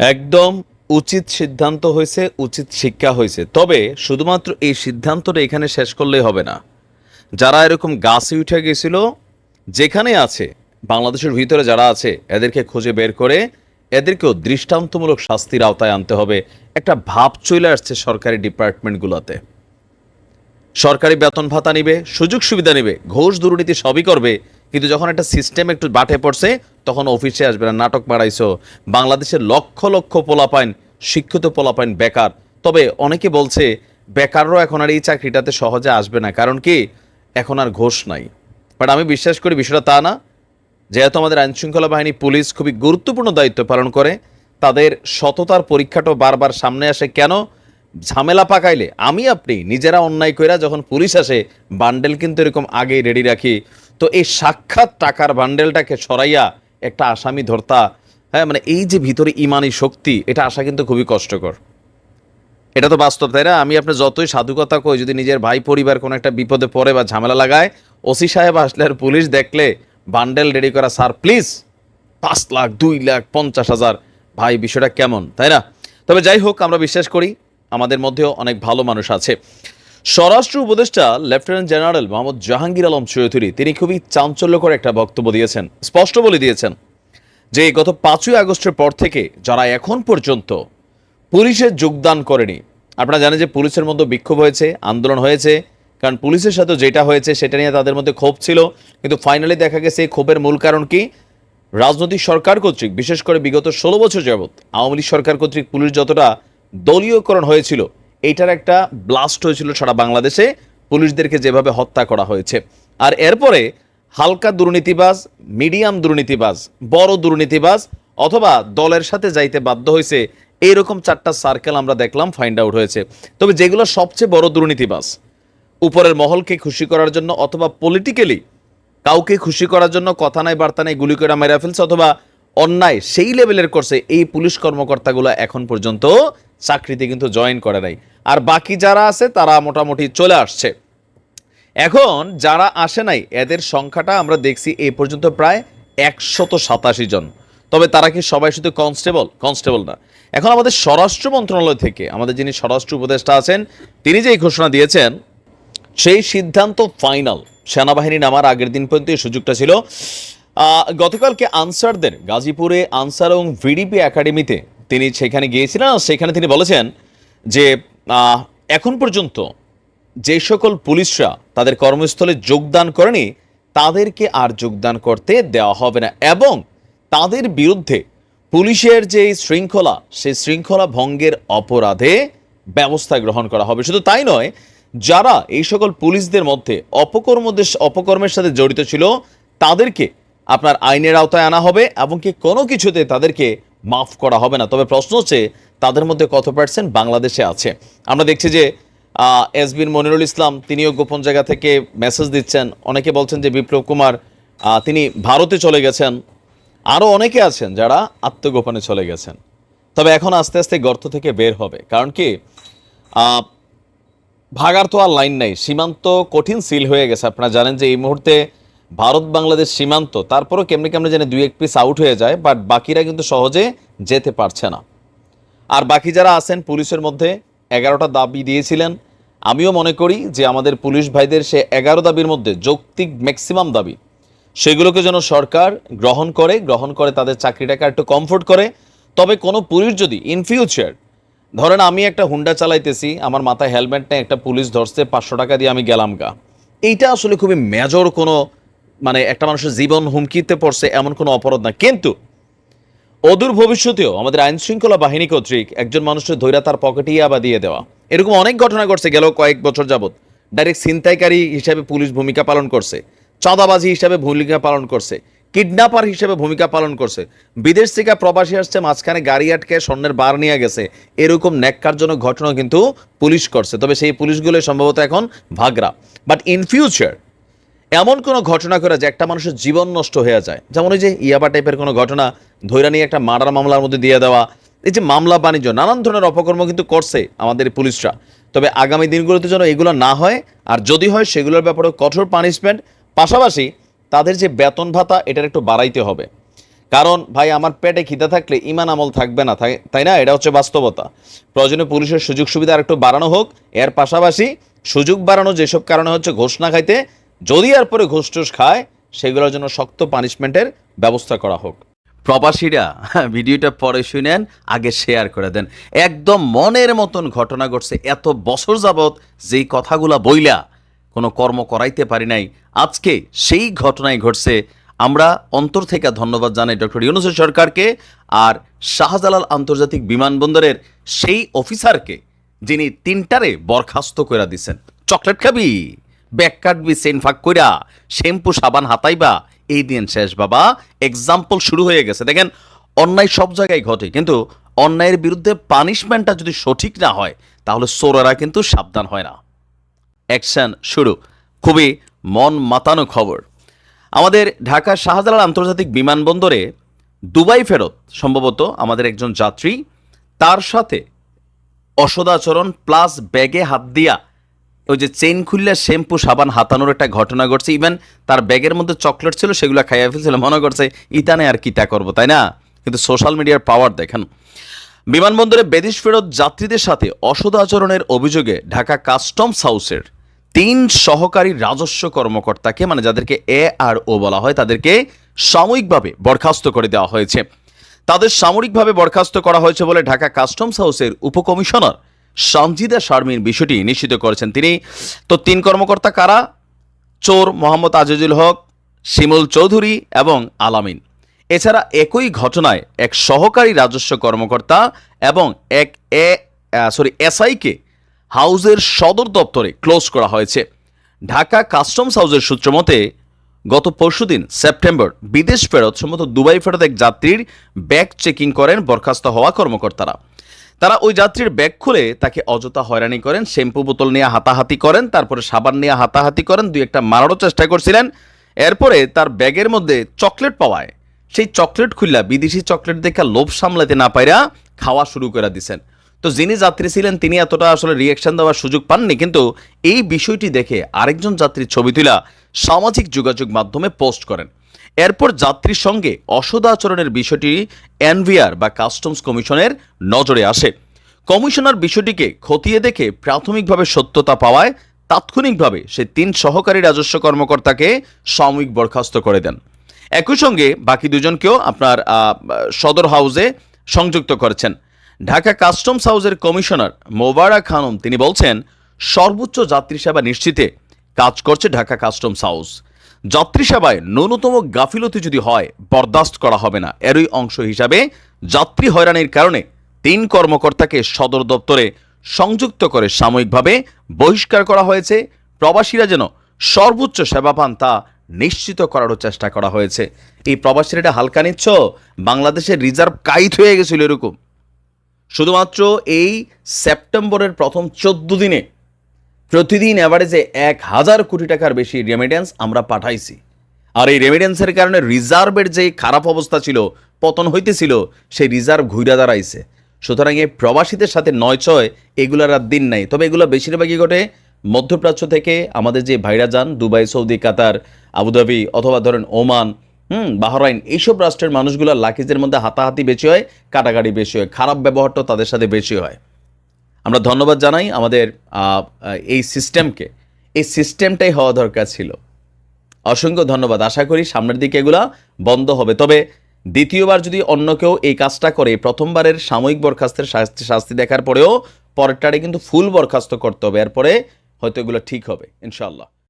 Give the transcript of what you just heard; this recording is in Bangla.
একদম উচিত সিদ্ধান্ত হয়েছে, উচিত শিক্ষা হয়েছে। তবে শুধুমাত্র এই সিদ্ধান্তটা এখানে শেষ করলেই হবে না। যারা এরকম গাছে উঠে গেছিল, যেখানে আছে, বাংলাদেশের ভিতরে যারা আছে, এদেরকে খুঁজে বের করে এদেরকেও দৃষ্টান্তমূলক শাস্তির আওতায় আনতে হবে। একটা ভাব চলে আসছে সরকারি ডিপার্টমেন্টগুলোতে। সরকারি বেতন ভাতা নিবে, সুযোগ সুবিধা নিবে, ঘোষ দুর্নীতি সবই করবে কিন্তু যখন একটা সিস্টেম একটু বাটে পড়ছে, তখন অফিসে আসবে না, নাটক বাড়াইছো। বাংলাদেশের লক্ষ লক্ষ পোলাপাইন, শিক্ষিত পোলাপাইন বেকার। তবে অনেকে বলছে বেকাররাও এখন আর এই চাকরিটাতে সহজে আসবে না, কারণ কি? এখন আর ঘোষ নাই। বাট আমি বিশ্বাস করি বিষয়টা তা না, যেহেতু আমাদের আইনশৃঙ্খলা বাহিনী, পুলিশ খুবই গুরুত্বপূর্ণ দায়িত্ব পালন করে, তাদের সততার পরীক্ষাটাও বারবার সামনে আসে কেন? ঝামেলা পাকাইলে আমি আপনি নিজেরা অন্যায় কইরা যখন পুলিশ আসে, বান্ডেল কিন্তু এরকম আগেই রেডি রাখি। তো এই সাক্ষাৎ টাকার বান্ডেলটাকে সরাইয়া একটা আসামি ধরতা হ্যাঁ মানে এই যে ভিতরে ইমানি শক্তি, এটা আসা কিন্তু খুবই কষ্টকর। এটা তো বাস্তব, তাই না? আমি আপনার যতই সাধুকতা কই, যদি নিজের ভাই পরিবার কোনো একটা বিপদে পড়ে বা ঝামেলা লাগায়, ওসি সাহেব আসলে আর পুলিশ দেখলে বান্ডেল রেডি করা, স্যার, প্লিজ, পাঁচ লাখ, দুই লাখ, পঞ্চাশ হাজার, ভাই, বিষয়টা কেমন? তাই না? তবে যাই হোক, আমরা বিশ্বাস করি আমাদের মধ্যেও অনেক ভালো মানুষ আছে। স্বরাষ্ট্র উপদেষ্টা লেফটেন্যান্ট জেনারেল মোহাম্মদ জাহাঙ্গীর আলম চৌধুরী, তিনি খুবই চাঞ্চল্যকর একটা বক্তব্য দিয়েছেন, স্পষ্ট বলে দিয়েছেন যে গত পাঁচই আগস্টের পর থেকে যারা এখন পর্যন্ত পুলিশে যোগদান করেনি, আপনারা জানেন যে পুলিশের মধ্যে বিক্ষোভ হয়েছে, আন্দোলন হয়েছে, কারণ পুলিশের সাথে যেটা হয়েছে সেটা নিয়ে তাদের মধ্যে ক্ষোভ ছিল, কিন্তু ফাইনালি দেখা গেছে এই ক্ষোভের মূল কারণ কি? রাজনৈতিক সরকার কর্তৃক, বিশেষ করে বিগত ষোলো বছর যাবৎ, আওয়ামী লীগ সরকার কর্তৃক পুলিশ যতটা দলীয়করণ হয়েছিল এইটার একটা ব্লাস্ট হয়েছিল সারা বাংলাদেশে। পুলিশদেরকে যেভাবে হত্যা করা হয়েছে। আর এরপরে হালকা দুর্নীতিবাজ, মিডিয়াম দুর্নীতিবাজ, বড় দুর্নীতিবাজ অথবা দলের সাথে যাইতে বাধ্য হয়েছে, এইরকম চারটা সার্কেল আমরা দেখলাম ফাইন্ড আউট হয়েছে। তবে যেগুলো সবচেয়ে বড় দুর্নীতিবাজ, উপরের মহলকে খুশি করার জন্য অথবা পলিটিক্যালি কাউকে খুশি করার জন্য কথা নাই, বার্তা নাই, গুলি করে মেরা ফেলছে অথবা অন্যায় সেই লেভেলের করছে এই পুলিশ কর্মকর্তাগুলো এখন পর্যন্ত চাকরিতে কিন্তু জয়েন করে নাই। আর বাকি যারা আছে, তারা মোটামুটি চলে আসছে। এখন যারা আসে নাই, এদের সংখ্যাটা আমরা দেখছি এই পর্যন্ত প্রায় একশত সাতাশি জন। তবে তারা কি সবাই শুধু কনস্টেবল কনস্টেবল না। এখন আমাদের স্বরাষ্ট্র মন্ত্রণালয় থেকে আমাদের যিনি স্বরাষ্ট্র উপদেষ্টা আছেন, তিনি যে ঘোষণা দিয়েছেন, সেই সিদ্ধান্ত ফাইনাল সেনাবাহিনী নামার আগের দিন পর্যন্ত এই সুযোগটা ছিল। গতকালকে আনসারদের গাজীপুরে আনসার এবং ভিডিপি একাডেমিতে তিনি সেখানে গিয়েছিলেন সেখানে তিনি বলেছেন যে এখন পর্যন্ত যে সকল পুলিশরা তাদের কর্মস্থলে যোগদান করেনি, তাদেরকে আর যোগদান করতে দেওয়া হবে না এবং তাদের বিরুদ্ধে পুলিশের যে শৃঙ্খলা, সেই শৃঙ্খলা ভঙ্গের অপরাধে ব্যবস্থা গ্রহণ করা হবে। শুধু তাই নয়, যারা এই সকল পুলিশদের মধ্যে অপকর্মদের, অপকর্মের সাথে জড়িত ছিল, তাদেরকে আপনার আইনের আওতায় আনা হবে এবং কি কোনো কিছুতে তাদেরকে মাফ করা হবে না। তবে প্রশ্ন হচ্ছে, তাদের মধ্যে কত পার্সেন্ট বাংলাদেশে আছে? আমরা দেখছি যে এসবির মনিরুল ইসলাম, তিনিও গোপন জায়গা থেকে মেসেজ দিচ্ছেন। অনেকে বলছেন যে, বিপ্লব কুমার তিনি ভারতে চলে গেছেন। আরও অনেকে আছেন যারা আত্মগোপনে চলে গেছেন। তবে এখন আস্তে আস্তে গর্ত থেকে বের হবে। কারণ কি ভাগার তো আর লাইন নাই। সীমান্ত কঠিন সিল হয়ে গেছে। আপনারা জানেন যে, এই মুহূর্তে ভারত বাংলাদেশ সীমান্ত, তারপরও কেমনি কেমনি জানি দুই এক পিস আউট হয়ে যায় বাট বাকিরা কিন্তু সহজে যেতে পারছে না। আর বাকি যারা আছেন পুলিশের মধ্যে, এগারোটা দাবি দিয়েছিলেন। আমিও মনে করি যে আমাদের পুলিশ ভাইদের সে এগারো দাবির মধ্যে যৌক্তিক ম্যাক্সিমাম দাবি। সেগুলোকে যেন সরকার গ্রহণ করে গ্রহণ করে তাদের চাকরিটাকে একটু কমফোর্ট করে। তবে কোনো পুলিশ যদি ইন ফিউচার ধরেন আমি একটা হুন্ডা চালাইতেছি, আমার মাথায় হেলমেট নেই, একটা পুলিশ ধরছে, পাঁচশো টাকা দিয়ে আমি গেলাম গা। এইটা আসলে খুবই মেজর কোনো মানে একটা মানুষের জীবন হুমকিতে পড়ছে এমন কোনো অপরাধ না। কিন্তু অদূর ভবিষ্যতেও আমাদের আইন শৃঙ্খলা বাহিনী কর্তৃক একজন মানুষের ধৈর্য তার পকেটে আবার দিয়ে দেওয়া। এরকম অনেক ঘটনা ঘটছে গেল কয়েক বছর যাবত ডাইরেক্ট ছিনতাইকারী হিসাবে পুলিশ ভূমিকা পালন করছে। চাঁদাবাজি হিসাবে ভূমিকা পালন করছে। কিডন্যাপার হিসেবে ভূমিকা পালন করছে। বিদেশ থেকে প্রবাসী আসছে, মাঝখানে গাড়ি আটকে স্বর্ণের বার নিয়ে গেছে। এরকম ন্যাক্কারজনক ঘটনা কিন্তু পুলিশ করছে। তবে সেই পুলিশগুলো সম্ভবত এখন ভাগরা। বাট ইন ফিউচার এমন কোনো ঘটনা করে যে একটা মানুষের জীবন নষ্ট হয়ে যায়। যেমন ওই যে ইয়াবা টাইপের কোনো ঘটনা ধৈরা নিয়ে একটা মার্ডার মামলার মধ্যে দিয়ে দেওয়া, এই যে মামলা বাণিজ্য, নানান ধরনের অপকর্ম কিন্তু করছে আমাদের পুলিশরা। তবে আগামী দিনগুলোতে যেন এগুলো না হয়, আর যদি হয় সেগুলোর ব্যাপারে কঠোর পানিশমেন্ট পাশাপাশি তাদের যে বেতন ভাতা, এটার একটু বাড়াইতে হবে। কারণ ভাই, আমার পেটে খিদে থাকলে ইমান আমল থাকবে না, তাই- না? এটা হচ্ছে বাস্তবতা। প্রয়োজনে পুলিশের সুযোগ সুবিধা আর একটু বাড়ানো হোক। এর পাশাপাশি সুযোগ বাড়ানো যেসব কারণে হচ্ছে ঘোষণা খাইতে যদি আর পরে ঘোষ টোষ খায়, সেগুলোর জন্য শক্ত পানিশমেন্টের ব্যবস্থা করা হোক। প্রবাসীরা ভিডিওটা পরে শুনেন, আগে শেয়ার করে দেন। একদম মনের মতন ঘটনা ঘটছে, এত বছর যাবৎ যেই কথাগুলা বইলা কোনো কর্ম করাইতে পারি নাই, আজকে সেই ঘটনাই ঘটছে। আমরা অন্তর থেকে ধন্যবাদ জানাই ডক্টর ইউনুস সরকারকে আর শাহজালাল আন্তর্জাতিক বিমানবন্দরের সেই অফিসারকে যিনি তিনটারে বরখাস্ত করে দিছেন। চকলেট খাবি? ব্যাগ কাটবি সেন ফাঁক কইরা শ্যাম্পু সাবান হাতাইবা, এই দিন শেষ বাবা। এক্সাম্পল শুরু হয়ে গেছে। দেখেন, অন্যায় সব জায়গায় ঘটে, কিন্তু অন্যায়ের বিরুদ্ধে পানিশমেন্টটা যদি সঠিক না হয়, তাহলে চোরেরা কিন্তু সাবধান হয় না। অ্যাকশন শুরু। খুবই মন মাতানো খবর। আমাদের ঢাকার শাহজালাল আন্তর্জাতিক বিমানবন্দরে দুবাই ফেরত, সম্ভবত আমাদের একজন যাত্রী, তার সাথে অসদাচরণ প্লাস ব্যাগে হাত দিয়া ওই যে চেইন খুললে শ্যাম্পু সাবান হাতানোর একটা ঘটনা ঘটছে। ইভেন তার ব্যাগের মধ্যে চকলেট ছিল, সেগুলো খাইয়া ফেলছিল। মনে করছে, ইতানে আর কিটা করব? তাই না? কিন্তু সোশ্যাল মিডিয়ার পাওয়ার দেখেন। বিমানবন্দরে বেদিশ ফেরত যাত্রীদের সাথে অসদাচরণের অভিযোগে ঢাকা কাস্টমস হাউসের তিন সহকারী রাজস্ব কর্মকর্তাকে মানে যাদেরকে এ আর ও বলা হয়, তাদেরকে সাময়িকভাবে বরখাস্ত করে দেওয়া হয়েছে। তাদের সামরিকভাবে বরখাস্ত করা হয়েছে বলে ঢাকা কাস্টমস হাউসের উপকমিশনার সঞ্জিদা শারমিন বিষয়টি নিশ্চিত করেছেন তিনি। তো তিন কর্মকর্তা কারা? চোর মোহাম্মদ আজিজুল হক, শিমুল চৌধুরী এবং আলামিন। এছাড়া একই ঘটনায় এক সহকারী রাজস্ব কর্মকর্তা এবং এক এ সরি এসআইকে হাউজের সদর দপ্তরে ক্লোজ করা হয়েছে। ঢাকা কাস্টমস হাউসের সূত্র মতে, গত পরশুদিন সেপ্টেম্বর বিদেশ ফেরত সম্ভবত দুবাই ফেরত এক যাত্রীর ব্যাগ চেকিং করেন বরখাস্ত হওয়া কর্মকর্তারা। তারা ওই যাত্রীর ব্যাগ খুলে তাকে অযথা হয়রানি করেন, শ্যাম্পু বোতল নিয়ে হাতাহাতি করেন, তারপরে সাবান নিয়ে হাতাহাতি করেন, দুই একটা মারারও চেষ্টা করছিলেন। এরপরে তার ব্যাগের মধ্যে চকলেট পাওয়ায়, সেই চকলেট খুললা বিদেশি চকলেট দেখে লোভ সামলাতে না পাইরা খাওয়া শুরু করে দিছেন। তো যিনি যাত্রী ছিলেন, তিনি এতটা আসলে রিয়েকশন দেওয়ার সুযোগ পাননি, কিন্তু এই বিষয়টি দেখে আরেকজন যাত্রীর ছবি তুলা সামাজিক যোগাযোগ মাধ্যমে পোস্ট করেন। এরপর যাত্রীর সঙ্গে অসদাচরণের বিষয়টি এনভিআর বা কাস্টমস কমিশনের নজরে আসে। কমিশনার বিষয়টিকে খতিয়ে দেখে প্রাথমিকভাবে সত্যতা পাওয়ায় তাৎক্ষণিকভাবে সে তিন সহকারী রাজস্ব কর্মকর্তাকে সাময়িক বরখাস্ত করে দেন। একই সঙ্গে বাকি দুজনকেও আপনার সদর হাউসে সংযুক্ত করেছেন। ঢাকা কাস্টমস হাউসের কমিশনার মোবারক খানম তিনি বলছেন, সর্বোচ্চ যাত্রী সেবা নিশ্চিতে কাজ করছে ঢাকা কাস্টমস হাউস। যাত্রী সেবায় ন্যূনতম গাফিলতি যদি হয়, বরদাস্ত করা হবে না। এরই অংশ হিসাবে যাত্রী হয়রানির কারণে তিন কর্মকর্তাকে সদর দপ্তরে সংযুক্ত করে সাময়িকভাবে বহিষ্কার করা হয়েছে। প্রবাসীরা যেন সর্বোচ্চ সেবা পান তা নিশ্চিত করারও চেষ্টা করা হয়েছে। এই প্রবাসীরা এটা হালকা নিচ্ছ? বাংলাদেশের রিজার্ভ কাইত হয়ে গেছিল এরকম। শুধুমাত্র এই সেপ্টেম্বরের প্রথম চোদ্দ দিনে প্রতিদিন অ্যাভারেজে এক হাজার কোটি টাকার বেশি রেমিডেন্স আমরা পাঠাইছি। আর এই রেমিডেন্সের কারণে রিজার্ভের যে খারাপ অবস্থা ছিল, পতন হইতেছিল, সেই রিজার্ভ ঘুইরা দাঁড়াইছে। সুতরাং এই প্রবাসীদের সাথে নয় ছয় এগুলার আর দিন নাই। তবে এগুলো বেশিরভাগই ঘটে মধ্যপ্রাচ্য থেকে আমাদের যে ভাইরা যান দুবাই, সৌদি, কাতার, আবুধাবি অথবা ধরেন ওমান, হুম, বাহরাইন, এইসব রাষ্ট্রের মানুষগুলোর লাকিজের মধ্যে হাতাহাতি বেশি হয়, কাটাকাটি বেশি হয়, খারাপ ব্যবহারটা তাদের সাথে বেশি হয়। আমরা ধন্যবাদ জানাই আমাদের এই সিস্টেমকে এই সিস্টেমটাই হওয়া দরকার ছিল। অসংখ্য ধন্যবাদ। আশা করি সামনের দিকে এগুলা বন্ধ হবে। তবে দ্বিতীয়বার যদি অন্য কেউ এই কাজটা করে, প্রথমবারের সাময়িক বরখাস্তের শাস্তি শাস্তি দেখার পরেও পরেরটারে কিন্তু ফুল বরখাস্ত করতে হবে। এরপরে হয়তো এগুলো ঠিক হবে ইনশাল্লাহ